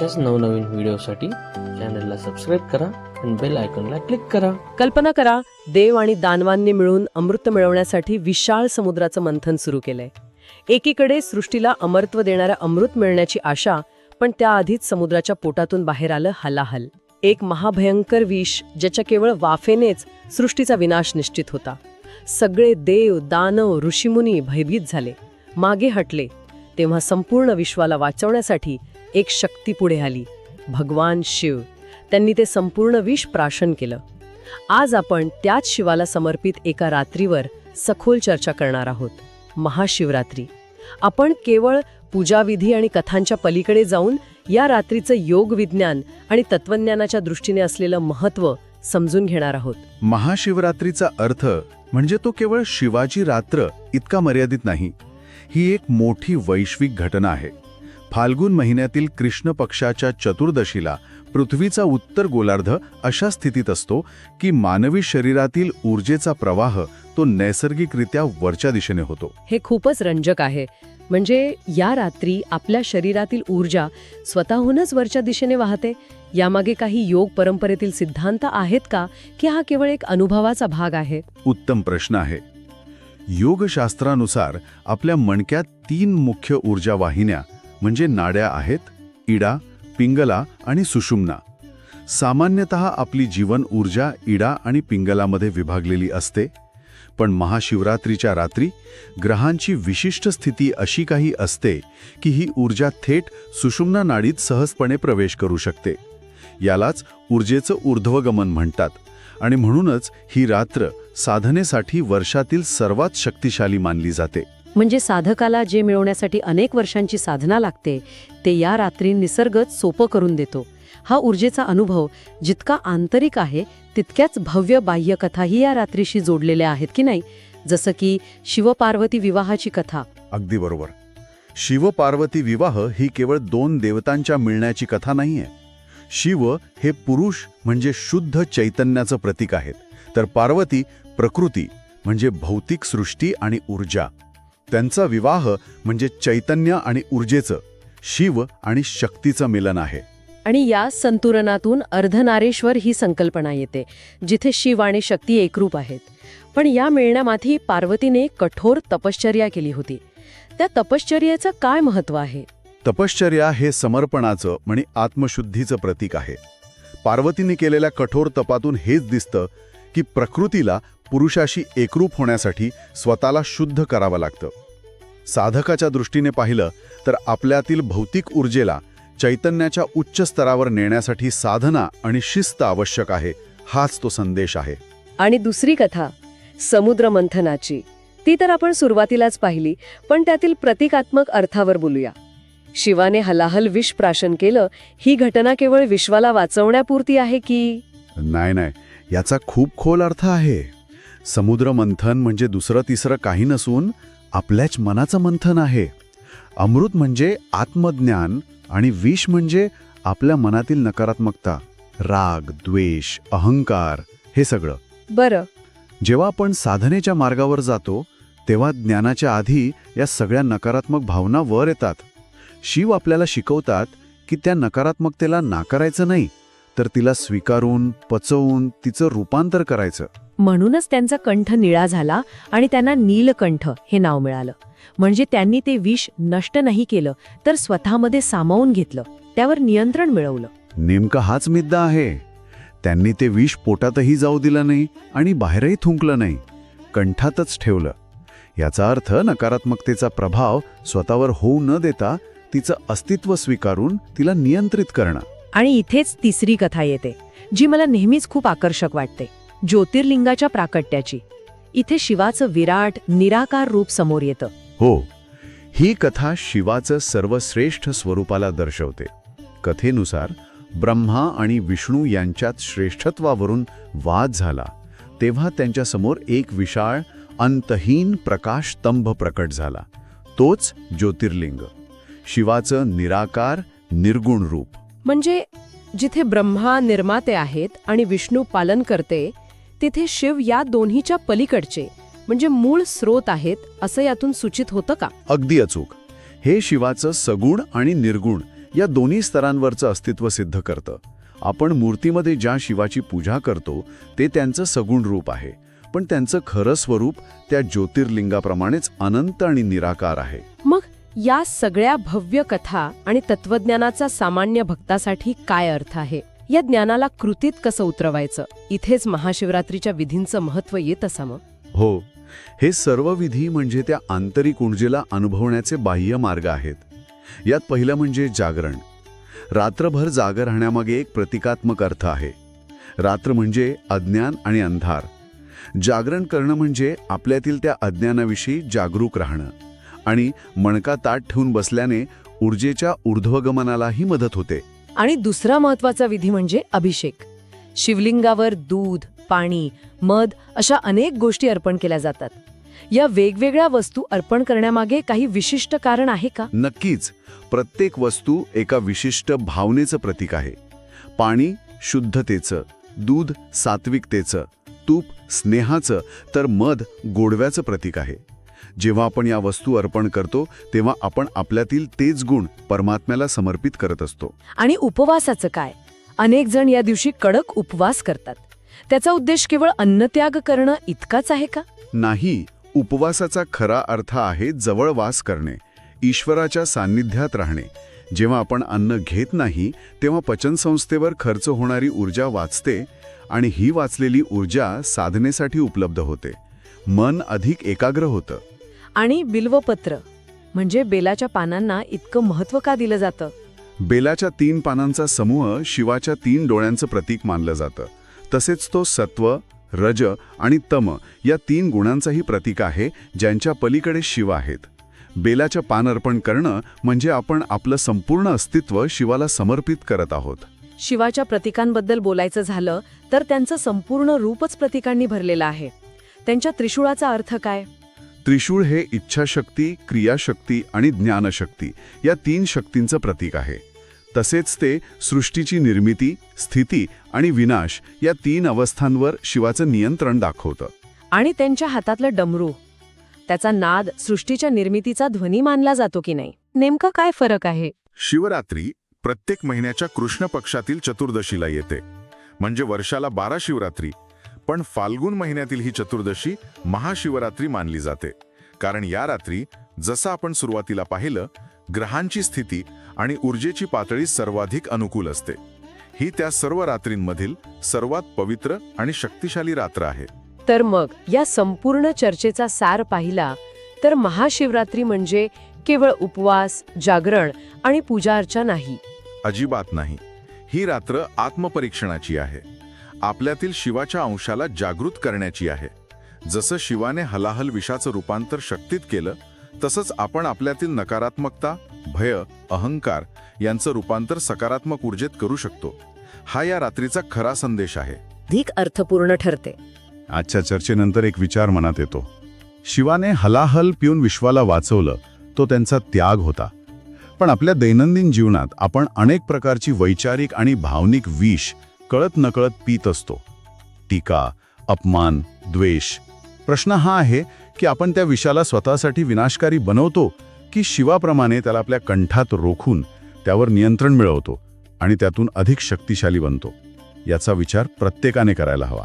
अशाच नवनवीन व्हिडिओसाठी चॅनलला सबस्क्राईब करा आणि बेल आयकॉनला क्लिक करा. कल्पना करा देव आणि दानवांनी मिळून अमृत मिळवण्यासाठी विशाळ समुद्राचं मंथन सुरू केलंय. एकीकडे सृष्टीला अमरत्व देणाऱ्या अमृत मिळण्याची आशा पण त्याआधीच समुद्राच्या पोटातून बाहेर आलं हलाहल. एक महाभयंकर विष ज्याच्या केवळ वाफेनेच सृष्टीचा विनाश निश्चित होता. सगळे देव दानव ऋषीमुनी भयभीत झाले. मागे हटले तेव्हा संपूर्ण विश्वाला वाचवण्यासाठी एक शक्ती पुढे आली. भगवान शिव. त्यांनी ते संपूर्ण विष प्राशन केलं. आज आपण त्याच शिवाला समर्पित एका रात्रीवर सखोल चर्चा करणार आहोत. महाशिवरात्री. आपण केवळ पूजाविधी आणि कथांच्या पलीकडे जाऊन या रात्रीचं योग विज्ञान आणि तत्वज्ञानाच्या दृष्टीने असलेलं महत्त्व समजून घेणार आहोत. महाशिवरात्रीचा अर्थ म्हणजे तो केवळ शिवाची रात्र इतका मर्यादित नाही. ही एक मोठी वैश्विक घटना आहे. फाल्गुन महिन्यातील कृष्ण पक्षाच्या चतुर्दशीला पृथ्वीचा उत्तर गोलार्ध अशा स्थितीत असतो की मानवी शरीरातील ऊर्जेचा प्रवाह तो नैसर्गिकरित्या वरच्या दिशेने होतो. हे खूपच रंजक आहे. म्हणजे या रात्री आपल्या शरीरातील ऊर्जा स्वतःहूनच वरच्या दिशेने वाहते? यामागे काही योग परंपरेतील सिद्धांत आहेत का की हा केवळ एक अनुभवाचा भाग आहे? उत्तम प्रश्न आहे. योगशास्त्रानुसार आपल्या मणक्यात तीन मुख्य ऊर्जा वाहिन्या म्हणजे नाड्या आहेत इडा पिंगला आणि सुषुम्ना. सामान्यतः आपली जीवन ऊर्जा इडा आणि पिंगलामध्ये विभागलेली असते पण महाशिवरात्रीच्या रात्री ग्रहांची विशिष्ट स्थिती अशी काही असते की ही ऊर्जा थेट सुषुम्ना नाडीत सहजपणे प्रवेश करू शकते. यालाच ऊर्जेचं ऊर्ध्वगमन म्हणतात आणि म्हणूनच ही रात्र साधनेसाठी वर्षातील सर्वात शक्तिशाली मानली जाते. म्हणजे साधकाला जे मिळवण्यासाठी अनेक वर्षांची साधना लागते ते या रात्री निसर्गच सोपं करून देतो. हा ऊर्जेचा अनुभव जितका आंतरिक आहे तितक्याच भव्य बाह्यकथाही या रात्रीशी जोडलेल्या आहेत की नाही? जसं की शिवपार्वती विवाहाची कथा. अगदी बरोबर. शिवपार्वती विवाह ही केवळ दोन देवतांच्या मिळण्याची कथा नाहीये. शिव हे पुरुष म्हणजे शुद्ध चैतन्याचं प्रतीक आहेत. तर पार्वती प्रकृती म्हणजे भौतिक सृष्टी आणि ऊर्जा. त्यांचा विवाह म्हणजे चैतन्य आणि ऊर्जेचं शिव आणि शक्तीचं मिलन आहे. आणि या संतुलनातून अर्धनारेश्वर ही संकल्पना येते जिथे शिव आणि शक्ती एकरूप आहेत. पण या मिळण्यामाथी पार्वतीने कठोर तपश्चर्या केली होती. त्या तपश्चर्याचं काय महत्त्व आहे? तपश्चर्या हे समर्पणाचं आणि आत्मशुद्धीचं प्रतीक आहे. पार्वतीने केलेल्या कठोर तपातून हेच दिसतं की प्रकृतीला पुरुषाशी एकरूप होण्यासाठी स्वतःला शुद्ध करावं लागतं. साधकाच्या दृष्टीने पाहिलं तर आपल्यातील भौतिक ऊर्जेला चैतन्याच्या उच्च स्तरावर नेण्यासाठी साधना आणि शिस्त आवश्यक आहे हाच तो संदेश आहे. आणि दुसरी कथा समुद्र मंथनाची ती तर आपण सुरुवातीलाच पाहिली पण त्यातील प्रतिकात्मक अर्थावर बोलूया. शिवाने हलाहल विष प्राशन केलं ही घटना केवळ विश्वाला वाचवण्यापुरती आहे की? नाही नाही. याचा खूप खोल अर्थ आहे. समुद्र मंथन म्हणजे दुसरं तिसरं काही नसून आपल्याच मनाचं मंथन आहे. अमृत म्हणजे आत्मज्ञान आणि विष म्हणजे आपल्या मनातील नकारात्मकता राग द्वेष अहंकार हे सगळं. बरं. जेव्हा आपण साधनेच्या मार्गावर जातो तेव्हा ज्ञानाच्या आधी या सगळ्या नकारात्मक भावना वर येतात. शिव आपल्याला शिकवतात की त्या नकारात्मकतेला नाकारायचं नाही. तर तिला स्वीकारून पचवून तिचं रूपांतर करायचं. म्हणूनच त्यांचा कंठ निळा झाला आणि त्यांना नीलकंठ हे नाव मिळालं. म्हणजे त्यांनी ते विष नष्ट नाही केलं तर स्वतःमध्ये सामावून घेतलं. त्यावर नियंत्रण मिळवलं. नेमका हाच मुद्दा आहे. त्यांनी ते विष पोटातही जाऊ दिलं नाही आणि बाहेरही थुंकलं नाही. कंठातच ठेवलं. याचा अर्थ नकारात्मकतेचा प्रभाव स्वतःवर होऊ न देता तिचं अस्तित्व स्वीकारून तिला नियंत्रित करणं. आणि इथेच तिसरी कथा येते जी मला नेहमीच खूप आकर्षक वाटते ज्योतिर्लिंगाच्या प्राकट्याची. इथे शिवाचं विराट निराकार रूप समोर येतं. हो ही कथा शिवाचं सर्वश्रेष्ठ स्वरूपाला दर्शवते. कथेनुसार ब्रह्मा आणि विष्णू यांच्यात श्रेष्ठत्वावरून वाद झाला तेव्हा त्यांच्यासमोर एक विशाळ अंतहीन प्रकाशस्तंभ प्रकट झाला तोच ज्योतिर्लिंग. शिवाचं निराकार निर्गुण रूप. म्हणजे जिथे ब्रह्मा निर्माते आहेत आणि विष्णू पालन करते तिथे शिव या दोन्हीच्या पलीकडचे म्हणजे मूळ स्रोत आहेत असं यातून सूचित होतं का? अगदी अचूक. हे शिवाचं सगुण आणि निर्गुण या दोन्ही स्तरांवरचं अस्तित्व सिद्ध करतं. आपण मूर्तीमध्ये ज्या शिवाची पूजा करतो ते त्यांचं सगुण रूप आहे. पण त्यांचं खरं स्वरूप त्या ज्योतिर्लिंगाप्रमाणेच अनंत आणि निराकार आहे. मग या सगळ्या भव्य कथा आणि तत्वज्ञानाचा सामान्य भक्तासाठी काय अर्थ आहे? या ज्ञानाला कृतीत कसं उतरवायचं? इथेच महाशिवरात्रीच्या विधींचं महत्त्व येत असावं. हो हे सर्व विधी म्हणजे त्या आंतरिक ऊर्जेला अनुभवण्याचे बाह्य मार्ग आहेत. यात पहिलं म्हणजे जागरण. रात्रभर जागर राहण्यामागे एक प्रतिकात्मक अर्थ आहे. रात्र म्हणजे अज्ञान आणि अंधार. जागरण करणं म्हणजे आपल्यातील त्या अज्ञानाविषयी जागरूक राहणं. आणि मणका ताट ठेवून बसल्याने ऊर्जेच्या ऊर्ध्वगमनालाही मदत होते. आणि दुसरा महत्त्वाचा विधी म्हणजे अभिषेक. शिवलिंगावर दूध पाणी मध अशा अनेक गोष्टी अर्पण केल्या जातात. या वेगवेगळ्या वस्तू अर्पण करण्यामागे काही विशिष्ट कारण आहे का? नक्कीच. प्रत्येक वस्तू एका विशिष्ट भावनेचं प्रतीक आहे. पाणी शुद्धतेचं दूध सात्विकतेचं तूप स्नेहाचं तर मध गोडव्याचं प्रतीक आहे. जेव्हा आपण या वस्तू अर्पण करतो तेव्हा आपण आपल्यातील तेच गुण परमात्म्याला समर्पित करत असतो. आणि उपवासाचं काय? अनेक जण या दिवशी कडक उपवास करतात. त्याचा उद्देश केवळ अन्नत्याग करणं इतकाच आहे का? नाही उपवासाचा खरा अर्थ आहे जवळवास करणे ईश्वराच्या सान्निध्यात राहणे. जेव्हा आपण अन्न घेत नाही तेव्हा पचनसंस्थेवर खर्च होणारी ऊर्जा वाचते आणि ही वाचलेली ऊर्जा साधनेसाठी उपलब्ध होते. मन अधिक एकाग्र होतं. आणि बिल्वपत्र म्हणजे बेलाच्या पानांना इतकं महत्त्व का दिलं जातं? बेलाच्या तीन पानांचा समूह शिवाच्या तीन डोळ्यांचं प्रतीक मानलं जातं. तसेच तो सत्व रज आणि तम या तीन गुणांचाही प्रतीक आहे ज्यांच्या पलीकडे शिव आहेत. बेलाच्या पान अर्पण करणं म्हणजे आपण आपलं संपूर्ण अस्तित्व शिवाला समर्पित करत आहोत. शिवाच्या प्रतीकांबद्दल बोलायचं झालं तर त्यांचं संपूर्ण रूपच प्रतीकांनी भरलेलं आहे. त्यांच्या त्रिशूळाचा अर्थ काय? त्रिशूळ हे इच्छाशक्ती क्रियाशक्ती आणि ज्ञानशक्ती या तीन शक्तींचं प्रतीक आहे. तसेच ते सृष्टीची निर्मिती स्थिती आणि विनाश या तीन अवस्थांवर शिवाचं नियंत्रण दाखवतं. आणि त्यांच्या हातातलं डमरू. त्याचा नाद सृष्टीच्या निर्मितीचा ध्वनी मानला जातो की नाही? नेमका काय फरक आहे? शिवरात्री प्रत्येक महिन्याच्या कृष्ण पक्षातील चतुर्दशीला येते. म्हणजे वर्षाला बारा शिवरात्री. पण फाल्गुन महिन्यातील ही चतुर्दशी महाशिवरात्री मानली जाते. कारण या रात्री जसं आपण सुरुवातीला पाहिलं ग्रहांची स्थिती आणि ऊर्जेची पातळी सर्वाधिक अनुकूल असते. ही त्या सर्व रात्रींमधील सर्वात पवित्र आणि शक्तिशाली रात्र आहे. तर मग या संपूर्ण चर्चेचा सार पाहिला तर महाशिवरात्री म्हणजे केवळ उपवास जागरण आणि पूजा अर्चा नाही. अजिबात नाही. ही रात्र आत्मपरीक्षणाची आहे. आपल्यातील शिवाच्या अंशाला जागृत करण्याची आहे. जसं शिवाने हलाहल विषाचं रूपांतर शक्तीत केलं तसंच आपण आपल्यातील नकारात्मकता भय अहंकार यांचं रूपांतर सकारात्मक ऊर्जेत करू शकतो. हा या रात्रीचा खरा संदेश आहे. अधिक अर्थपूर्ण ठरते. आजच्या चर्चेनंतर एक विचार मनात येतो. शिवाने हलाहल पिऊन विश्वाला वाचवलं तो त्यांचा त्याग होता. पण आपल्या दैनंदिन जीवनात आपण अनेक प्रकारची वैचारिक आणि भावनिक विष कळत नकळत पीत असतो. टीका अपमान द्वेष प्रश्न हा आहे की आपण त्या विषाला स्वतःसाठी विनाशकारी बनवतो की शिवाप्रमाणे त्याला आपल्या कंठात रोखून त्यावर नियंत्रण मिळवतो आणि त्यातून अधिक शक्तिशाली बनतो. याचा विचार प्रत्येकाने करायला हवा.